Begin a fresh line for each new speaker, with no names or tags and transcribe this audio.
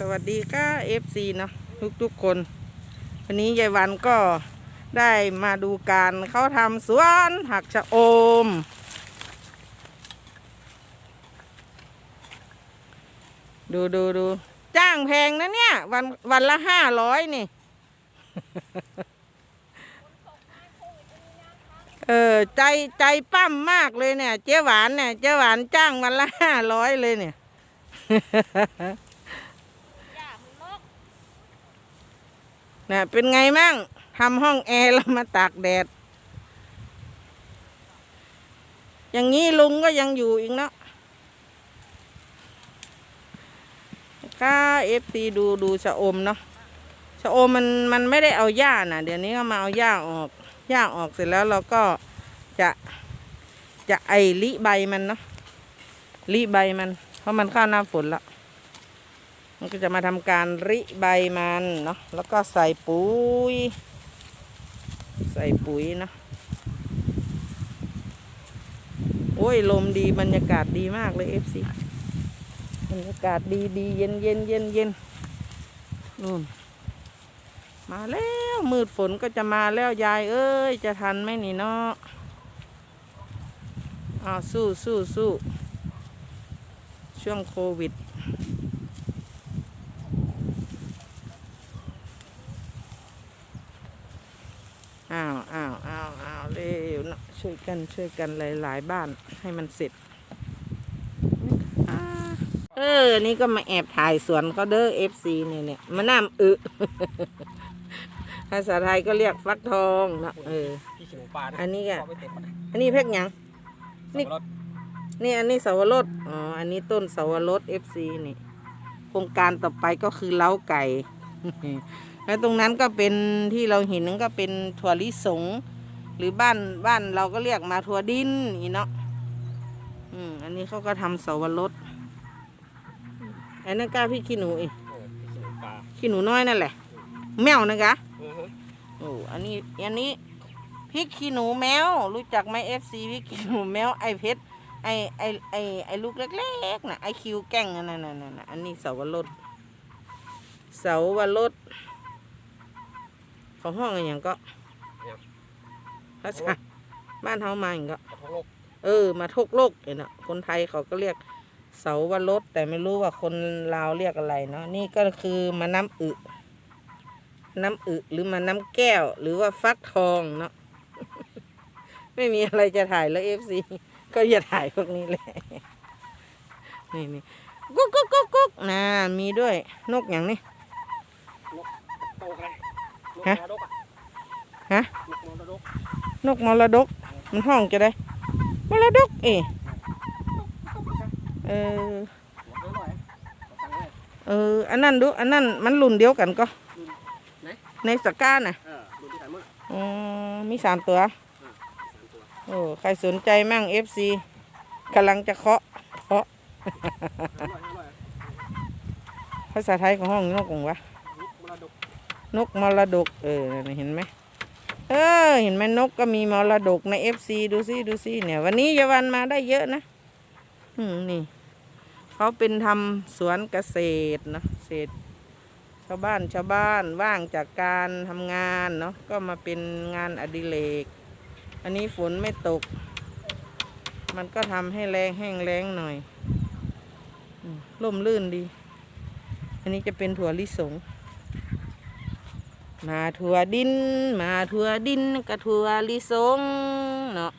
สวัสดีค่ะ FC เนาะทุกทุกๆคน วันนี้ยายวันก็ได้มาดูการเขาทำสวนผักชะอม ดูดูดูจ้างแพงนะเนี่ย วันวันละห้าร้อยนี่ เออใจใจปั้มมากเลยเนี่ย เจ๊หวานเนี่ย เจ๊หวานจ้างวันละห้าร้อยเลยเนี่ย น่ะเป็นไงมั่งทำห้องแอร์แล้วมาตากแดด อย่างนี้ลุงก็ยังอยู่อีกเนาะก็เอฟซีดูดูชะอมเนาะชะอมมันมันไม่ได้เอาหญ้าน่ะเดี๋ยวนี้ก็มาเอาหญ้าออกหญ้าออกเสร็จแล้วเราก็จะจะไอลิใบมันเนาะลิใบมัน เพราะมันเข้าหน้าฝนแล้ว มันก็จะมาทำการริใบมันเนาะแล้วก็ใส่ปุ๋ย ใส่ปุ๋ยเนาะโอ้ยลมดีบรรยากาศดีมากเลยเอฟซีบรรยากาศดีดีเย็นเย็นเย็นเย็นนู่นมาแล้วมืดฝนก็จะมาแล้วยายเอ้ย จะทันไหมนี่เนาะอ้าวสู้สู้สู้ช่วงโควิด อ้าวอ้าวอ้าวอ้าวเร็วนะช่วยกันช่วยกันหลายๆบ้านให้มันเสร็จเออ นี่ก็มาแอบถ่ายสวนเขาเด้อเอฟซีเนี่ยเนี่ยมะนาวอึภาษาไทยก็เรียกฟักทองเนาะเอออันนี้อะ
เอาไปเต็มหมดเลย
อันนี้เพกหยังนี่
สับปะรด
นี่อันนี้เสาวรสอ๋ออันนี้ต้นเสาวรสเอฟซีนี่โครงการต่อไปก็คือเล้าไก่ แล้วตรงนั้นก็เป็นที่เราเห็นนั่นก็เป็นถั่วลิสง หรือบ้านบ้านเราก็เรียกมาถั่วดินนี่เนาะอืมอันนี้เขาก็ทำเสาวรสอันนั้นกล้าพี่ขี้หนูอีก
เออพี่ขี้หมูปลา
ขี้หนูน้อยนั่นแหละ แมวนะคะ
อือฮึ
โอ้อันนี้อันนี้พริกขี้หนูแมวรู้จักไหมเอฟซีพริกขี้หนูแมวไอเพชรไอไอไอไอลูกเล็กๆนะไอคิวแก้งนั่นน่ะนั่นน่ะอันนี้เสาวรส เสาวรสของห้องอะไรอย่างก็ภาษาบ้านเฮามาอย่างก็
กระทงโลก
เออ มาทกโลกเนี่ยนะคนไทยเขาก็เรียกเสาวรสแต่ไม่รู้ว่าคนลาวเรียกอะไรเนาะนี่ก็คือมาน้ำอึ น้ำอึหรือมาน้ำแก้ว หรือว่าฟักทองเนาะไม่มีอะไรจะถ่ายแล้วเอฟซีก็อย่าถ่ายพวกนี้เลยนี่นี่กุ๊กกุ๊กกุ๊กกุ๊กนะมีด้วยนกอย่างนี้
โตอะไรนก
ฮะ
มรดกอะ
ฮะ
นกมรดก
นกมรดก มันห้องจะได้ มรดก เอเออ
หัวเรือหน่อยขอตังค์เลย
เออ อันนั้นดู อันนั้นมันรุ่นเดียวกันก็
ไหน
ในสก้าน่ะ
เออดูที่ไหนมั่ง
อ๋อมีสามตัว
สามตัว
โอ้ ใครสนใจมั่งเอฟซีกำลังจะเคาะ เคาะ
ห้าร้อยห้าร้อย
ภาษาไทยของห้องนกของวะ
นกมรดก
นกมรดก เออเห็นไหมเออ เห็นไหมนกก็มีมรดกในเอฟซีดูซิดูซิเนี่ย วันนี้ยาวันมาได้เยอะนะ อืมนี่เขาเป็นทำสวนเกษตรเนาะเกษตรชาวบ้านชาวบ้านว่างจากการทำงานเนาะก็มาเป็นงานอดิเรก อันนี้ฝนไม่ตก มันก็ทำให้แรงแห้งแล้งหน่อยร่มรื่นดี อันนี้จะเป็นถั่วลิสง มาถั่วดิน มาถั่วดินกับถั่วลิสงเนาะ